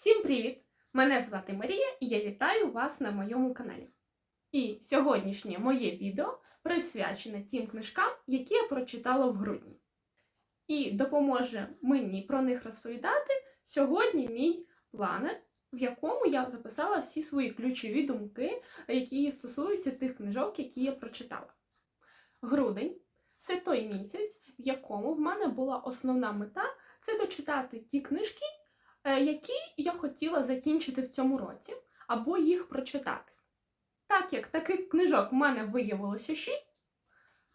Всім привіт! Мене звати Марія і я вітаю вас на моєму каналі. І сьогоднішнє моє відео присвячене тим книжкам, які я прочитала в грудні. І допоможе мені про них розповідати сьогодні мій планер, в якому я записала всі свої ключові думки, які стосуються тих книжок, які я прочитала. Грудень це той місяць, в якому в мене була основна мета це дочитати ті книжки, які я хотіла закінчити в цьому році, або їх прочитати. Так як таких книжок в мене виявилося 6,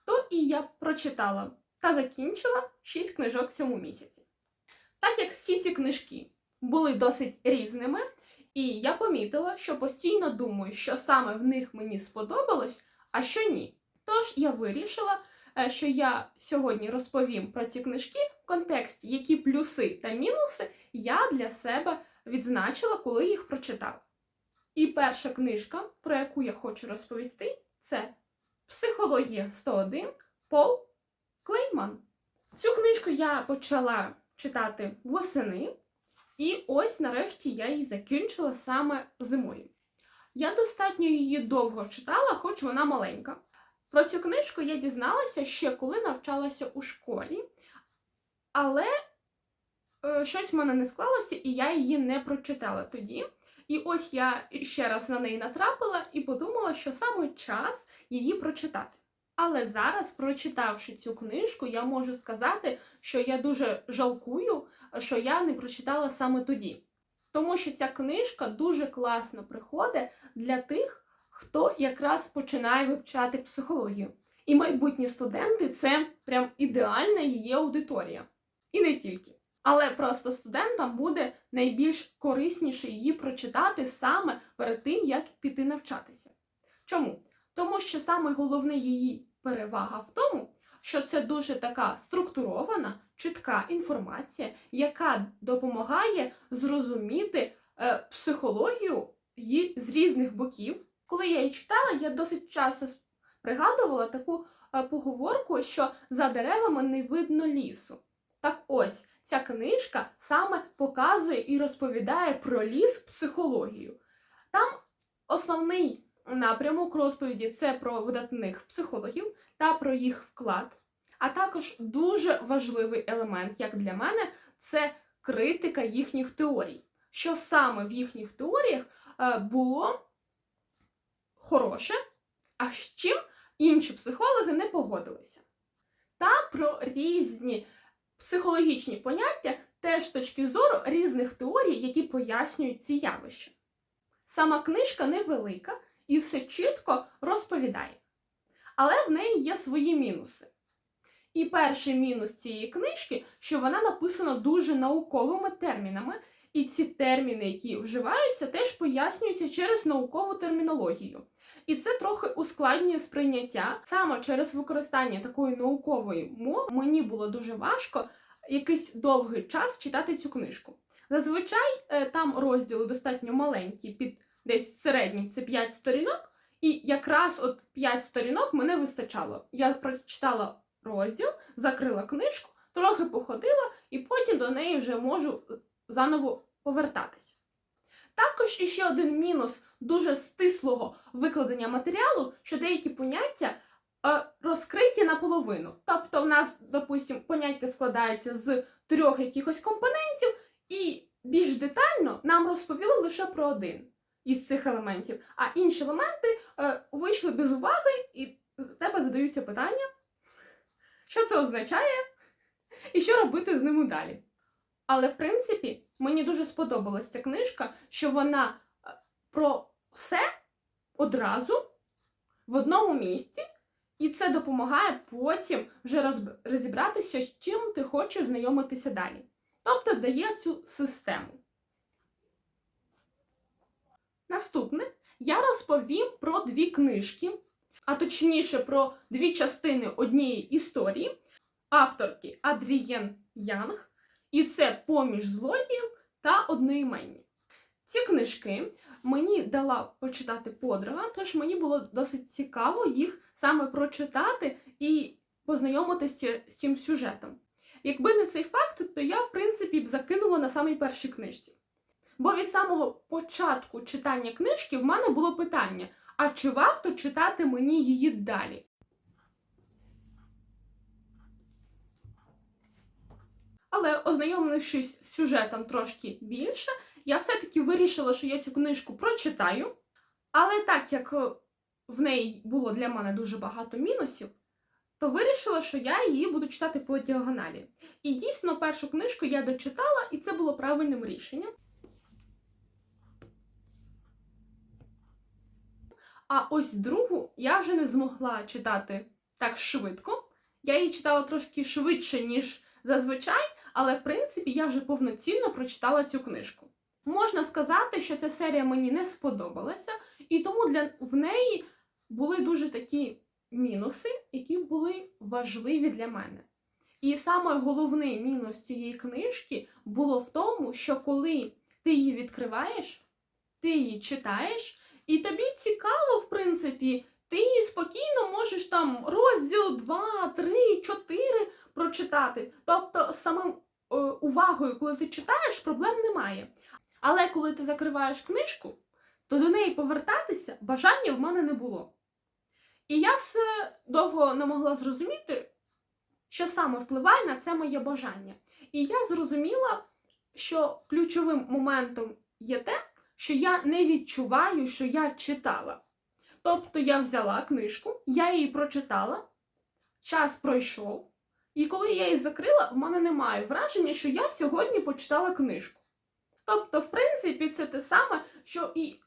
то і я прочитала та закінчила 6 книжок в цьому місяці. Так як всі ці книжки були досить різними, і я помітила, що постійно думаю, що саме в них мені сподобалось, а що ні. Тож я вирішила, е, що я сьогодні розповім про ці книжки в контексті, які плюси та мінуси я для себе відзначила, коли їх прочитала. І перша книжка, про яку я хочу розповісти, це Психологія 101 Пол Клейман. Цю книжку я почала читати восени, і ось нарешті я її закінчила саме зимою. Я достатньо її довго читала, хоч вона маленька. Про цю книжку я дізналася ще коли навчалася у школі, але е, щось в мене не склалося, і я її не прочитала тоді. І ось я ще раз на неї натрапила і подумала, що саме час її прочитати. Але зараз, прочитавши цю книжку, я можу сказати, що я дуже жалкую, що я не прочитала саме тоді. Тому що ця книжка дуже класно приходить для тих, хто якраз починає вивчати психологію. І майбутні студенти це прям ідеальна її аудиторія. І не тільки. Але просто студентам буде найбільш корисніше її прочитати саме перед тим, як піти навчатися. Чому? Тому що саме головна її перевага в тому, що це дуже така структурована, чітка інформація, яка допомагає зрозуміти е, психологію її з різних боків. Коли я її читала, я досить часто пригадувала таку е, поговорку, що за деревами не видно лісу. Так ось ця книжка саме показує і розповідає про ліс психологію. Там основний напрямок розповіді це про видатних психологів та про їх вклад. А також дуже важливий елемент, як для мене, це критика їхніх теорій. Що саме в їхніх теоріях е, було хороше, а з чим інші психологи не погодилися. Та про різні психологічні поняття теж точки зору різних теорій, які пояснюють ці явища. Сама книжка невелика і все чітко розповідає. Але в неї є свої мінуси. І перший мінус цієї книжки, що вона написана дуже науковими термінами, і ці терміни, які вживаються, теж пояснюються через наукову термінологію. І це трохи ускладнює сприйняття. Саме через використання такої наукової мови мені було дуже важко якийсь довгий час читати цю книжку. Зазвичай е, там розділи достатньо маленькі, під десь середнім це 5 сторінок, і якраз от 5 сторінок мене вистачало. Я прочитала розділ, закрила книжку, трохи походила, і потім до неї вже можу заново повертатися. Також іще один мінус дуже стислого викладення матеріалу, що деякі поняття е, розкриті наполовину. Тобто, в нас, допустимо, поняття складається з трьох якихось компонентів, і більш детально нам розповіли лише про один із цих елементів, а інші елементи е, вийшли без уваги, і в тебе задаються питання, що це означає, і що робити з ними далі. Але, в принципі, мені дуже сподобалась ця книжка, що вона е, про все одразу в одному місці, і це допомагає потім вже розібратися, з чим ти хочеш знайомитися далі. Тобто дає цю систему. Наступне я розповім про дві книжки, а точніше про дві частини однієї історії авторки Адрієн Янг, і це Поміж злодіїв та одноіменні. Ці книжки мені дала почитати подруга, тож мені було досить цікаво їх саме прочитати і познайомитися з цим сюжетом. Якби не цей факт, то я, в принципі, б закинула на самій першій книжці. Бо від самого початку читання книжки в мене було питання: а чи варто читати мені її далі? Але ознайомившись з сюжетом трошки більше, я все-таки вирішила, що я цю книжку прочитаю. Але так як е, в неї було для мене дуже багато мінусів, то вирішила, що я її буду читати по діагоналі. І дійсно, першу книжку я дочитала, і це було правильним рішенням. А ось другу я вже не змогла читати так швидко. Я її читала трошки швидше, ніж зазвичай, але в принципі я вже повноцінно прочитала цю книжку. Можна сказати, що ця серія мені не сподобалася, і тому для в неї були дуже такі мінуси, які були важливі для мене. І саме головний мінус цієї книжки було в тому, що коли ти її відкриваєш, ти її читаєш, і тобі цікаво, в принципі, ти спокійно можеш там розділ 2, 3, 4 прочитати. Тобто, самим увагою, коли ти читаєш, проблем немає. Але коли ти закриваєш книжку, то до неї повертатися бажання в мене не було. І я все довго не могла зрозуміти, що саме впливає на це моє бажання. І я зрозуміла, що ключовим моментом є те, що я не відчуваю, що я читала. Тобто я взяла книжку, я її прочитала, час пройшов, і коли я її закрила, в мене немає враження, що я сьогодні почитала книжку. Тобто, в принципі, це те саме, що і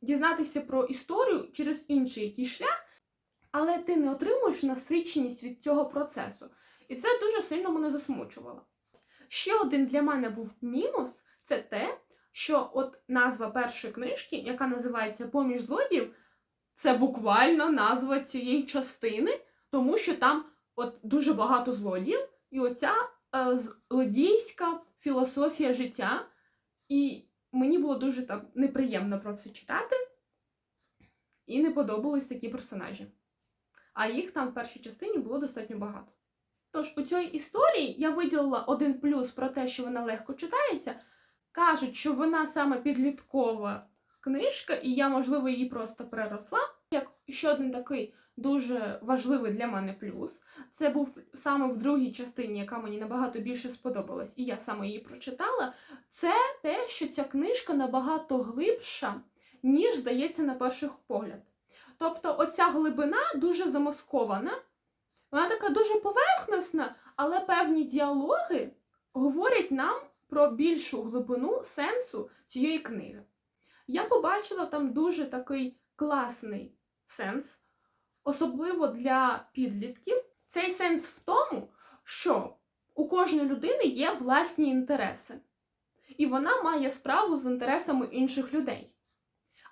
дізнатися про історію через інший якийсь шлях, але ти не отримуєш насиченість від цього процесу. І це дуже сильно мене засмучувало. Ще один для мене був мінус це те, що от назва першої книжки, яка називається Поміж злодіїв, це буквально назва цієї частини, тому що там от дуже багато злодіїв, і оця е, злодійська філософія життя. І мені було дуже там неприємно про це читати, і не подобались такі персонажі. А їх там в першій частині було достатньо багато. Тож у цій історії я виділила один плюс про те, що вона легко читається. Кажуть, що вона саме підліткова книжка, і я, можливо, її просто переросла. Як ще один такий дуже важливий для мене плюс, це був саме в другій частині, яка мені набагато більше сподобалась, і я саме її прочитала. Це те, що ця книжка набагато глибша, ніж здається на перший погляд. Тобто, оця глибина дуже замаскована, вона така дуже поверхностна, але певні діалоги говорять нам про більшу глибину сенсу цієї книги. Я побачила там дуже такий класний сенс, особливо для підлітків. Цей сенс в тому, що у кожної людини є власні інтереси, і вона має справу з інтересами інших людей.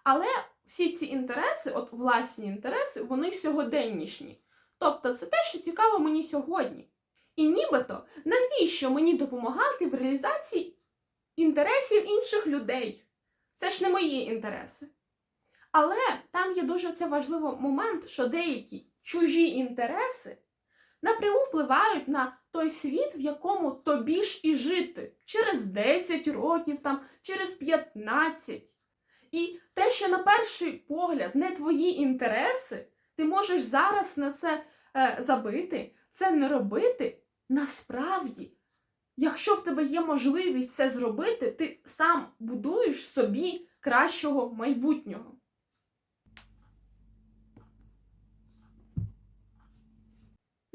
Але всі ці інтереси, от власні інтереси, вони сьогоденнішні. Тобто це те, що цікаво мені сьогодні. І нібито навіщо мені допомагати в реалізації інтересів інших людей? Це ж не мої інтереси. Але там є дуже це важливий момент, що деякі чужі інтереси напряму впливають на той світ, в якому тобі ж і жити через 10 років, там, через 15. І те, що на перший погляд не твої інтереси, ти можеш зараз на це е, забити, це не робити. Насправді, якщо в тебе є можливість це зробити, ти сам будуєш собі кращого майбутнього.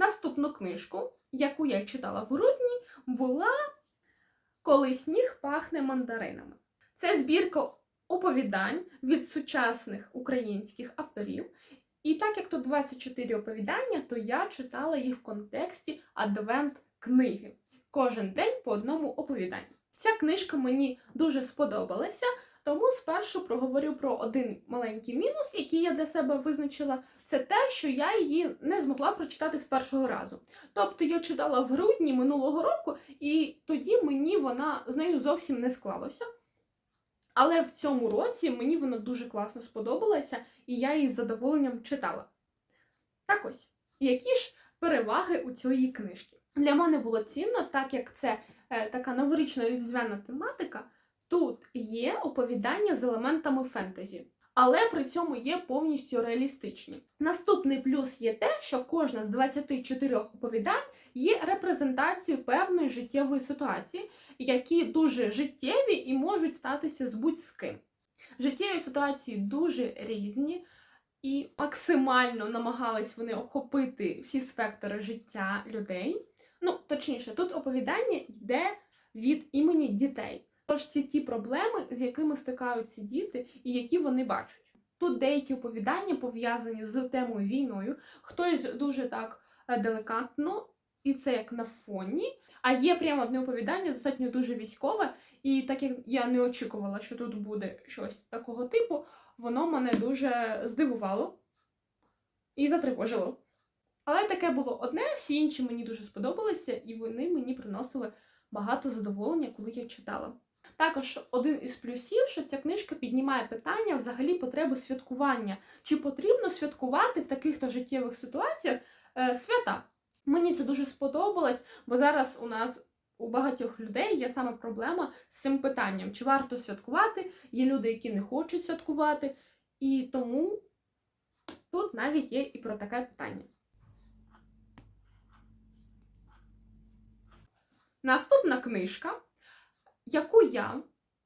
Наступну книжку, яку я читала в грудні, була Коли сніг пахне мандаринами. Це збірка оповідань від сучасних українських авторів. І так як тут 24 оповідання, то я читала їх в контексті адвент-книги. Кожен день по одному оповіданню. Ця книжка мені дуже сподобалася, тому спершу проговорю про один маленький мінус, який я для себе визначила. Це те, що я її не змогла прочитати з першого разу. Тобто я читала в грудні минулого року, і тоді мені вона з нею зовсім не склалося. Але в цьому році мені вона дуже класно сподобалася, і я її з задоволенням читала. Так ось, які ж переваги у цієї книжки? Для мене було цінно, так як це е, така новорічна різдвяна тематика. Тут є оповідання з елементами фентезі, але при цьому є повністю реалістичні. Наступний плюс є те, що кожна з 24 оповідань є репрозентацією певної життєвої ситуації, які дуже життєві і можуть статися з будь-з ким. Життєві ситуації дуже різні, і максимально намагались вони охопити всі спектри життя людей. Ну, точніше, тут оповідання йде від імені дітей. Тож це ті проблеми, з якими стикаються діти і які вони бачать. Тут деякі оповідання пов'язані з темою війною, хтось дуже так е, деликатно, і це як на фоні. А є прямо одне оповідання, достатньо дуже військове, і так як я не очікувала, що тут буде щось такого типу, воно мене дуже здивувало і затривожило. Але таке було одне, всі інші мені дуже сподобалися, і вони мені приносили багато задоволення, коли я читала. Також один із плюсів, що ця книжка піднімає питання взагалі потреби святкування. Чи потрібно святкувати в таких-то життєвих ситуаціях е, свята? Мені це дуже сподобалось, бо зараз у нас у багатьох людей є саме проблема з цим питанням: чи варто святкувати? Є люди, які не хочуть святкувати, і тому тут навіть є і про таке питання. Наступна книжка, яку я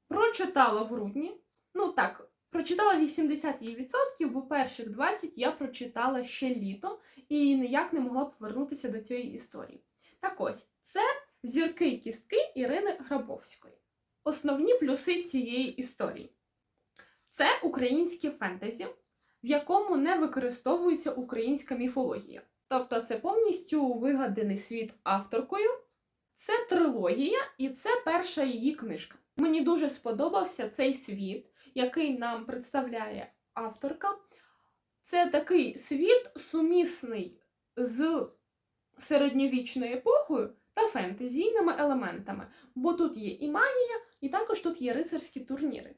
прочитала в грудні. Ну так, прочитала 80 її бо перших 20 я прочитала ще літом і ніяк не могла повернутися до цієї історії. Так ось, це зірки кістки Ірини Грабовської. Основні плюси цієї історії. Це українське фентезі, в якому не використовується українська міфологія. Тобто це повністю вигаданий світ авторкою. Це трилогія, і це перша її книжка. Мені дуже сподобався цей світ, який нам представляє авторка. Це такий світ сумісний з середньовічною епохою та фентезійними елементами, бо тут є і магія, і також тут є рицарські турніри.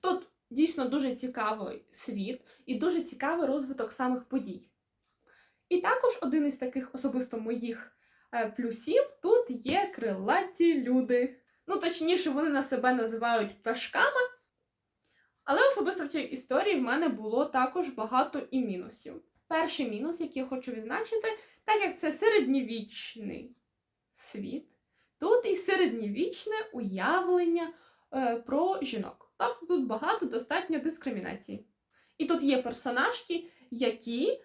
Тут дійсно дуже цікавий світ і дуже цікавий розвиток самих подій. І також один із таких особисто моїх плюсів тут є крилаті люди. Ну, точніше, вони на себе називають пташками. Але особисто в цій історії в мене було також багато і мінусів. Перший мінус, який я хочу відзначити, так як це середньовічний світ, тут і середньовічне уявлення е, про жінок. Тобто тут багато достатньо дискримінації. І тут є персонажки, які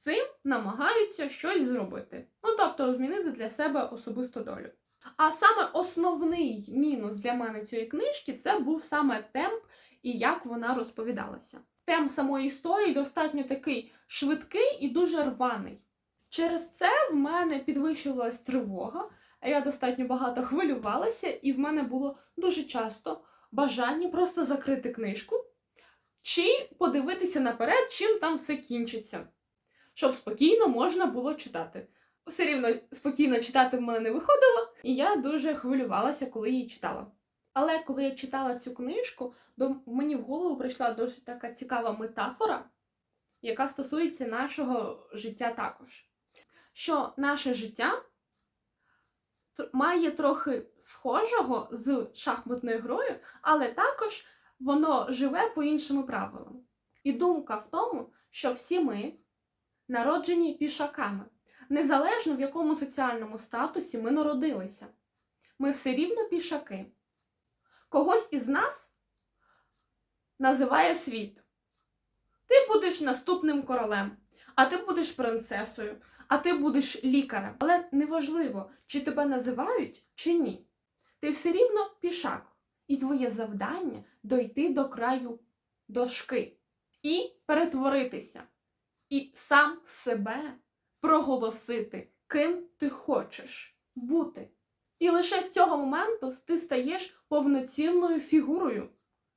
цим намагаються щось зробити. Ну, тобто змінити для себе особисту долю. А саме основний мінус для мене цієї книжки це був саме темп і як вона розповідалася. Темп самої історії достатньо такий швидкий і дуже рваний. Через це в мене підвищувалась тривога, а я достатньо багато хвилювалася, і в мене було дуже часто бажання просто закрити книжку чи подивитися наперед, чим там все кінчиться, щоб спокійно можна було читати. Все рівно спокійно читати в мене не виходило, і я дуже хвилювалася, коли її читала. Але коли я читала цю книжку, до мені в голову прийшла досить така цікава метафора, яка стосується нашого життя також. Що наше життя має трохи схожого з шахматною грою, але також воно живе по іншим правилам. І думка в тому, що всі ми народжені пішаками, незалежно в якому соціальному статусі ми народилися. Ми все рівно пішаки. Когось із нас називає світ. Ти будеш наступним королем, а ти будеш принцесою, а ти будеш лікарем. Але неважливо, чи тебе називають, чи ні. Ти все рівно пішак. І твоє завдання дойти до краю дошки і перетворитися, і сам себе проголосити, ким ти хочеш бути. І лише з цього моменту ти стаєш повноцінною фігурою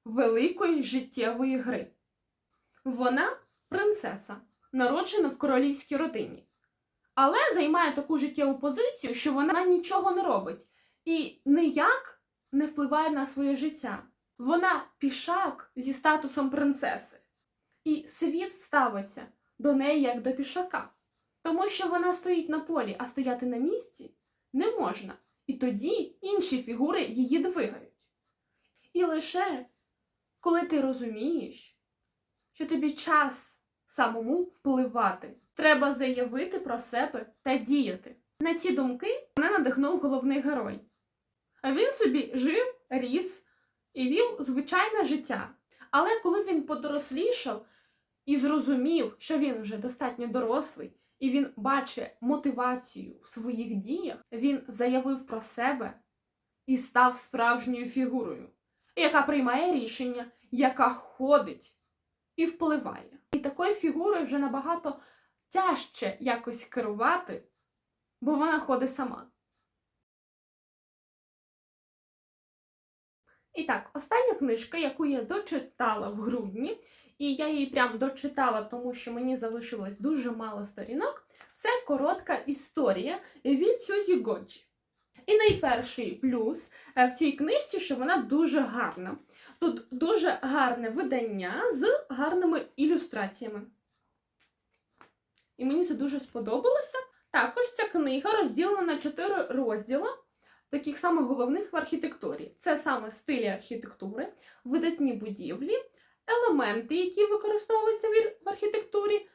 великої життєвої гри. Вона принцеса, народжена в королівській родині, але займає таку життєву позицію, що вона нічого не робить і ніяк не впливає на своє життя. Вона пішак зі статусом принцеси, і світ ставиться до неї як до пішака, тому що вона стоїть на полі, а стояти на місці не можна. І тоді інші фігури її двигають. І лише коли ти розумієш, що тобі час самому впливати, треба заявити про себе та діяти. На ці думки мене надихнув головний герой. А він собі жив, ріс і вів звичайне життя. Але коли він подорослішав і зрозумів, що він вже достатньо дорослий, і він бачить мотивацію в своїх діях, він заявив про себе і став справжньою фігурою, яка приймає рішення, яка ходить і впливає. І такою фігурою вже набагато тяжче якось керувати, бо вона ходить сама. І так, остання книжка, яку я дочитала в грудні, і я її прям дочитала, тому що мені залишилось дуже мало сторінок. Це коротка історія від Сюзі Годжі. І найперший плюс е, в цій книжці, що вона дуже гарна. Тут дуже гарне видання з гарними ілюстраціями. І мені це дуже сподобалося. Також ця книга розділена на чотири розділи, таких самих головних в архітектурі. Це саме стилі архітектури, видатні будівлі, елементи, які використовуються в архітектурі,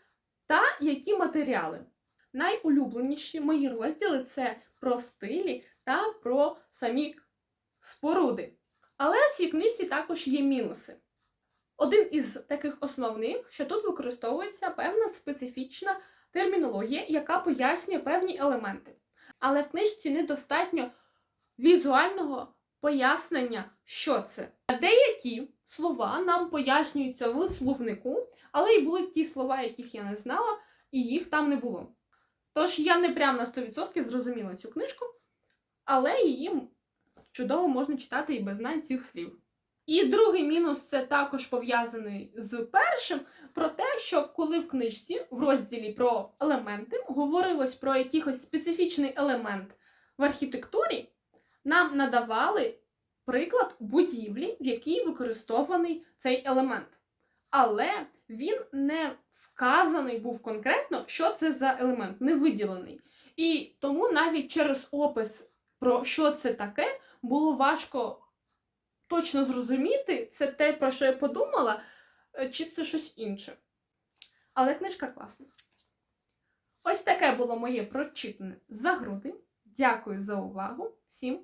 та які матеріали. Найулюбленіші мої розділи це про стилі та про самі споруди. Але в цій книжці також є мінуси. Один із таких основних, що тут використовується певна специфічна термінологія, яка пояснює певні елементи. Але в книжці недостатньо візуального пояснення, що це. Деякі слова нам пояснюються в словнику, але й були ті слова, яких я не знала, і їх там не було. Тож я не прям на 100% зрозуміла цю книжку, але її чудово можна читати і без знань цих слів. І другий мінус це також пов'язаний з першим, про те, що коли в книжці в розділі про елементи говорилось про якийсь специфічний елемент в архітектурі, нам надавали приклад будівлі, в якій використований цей елемент. Але він не вказаний був конкретно, що це за елемент, не виділений. І тому навіть через опис про що це таке було важко точно зрозуміти, це те, про що я подумала, е, чи це щось інше. Але книжка класна. Ось таке було моє прочитане за грудень. Дякую за увагу. Всім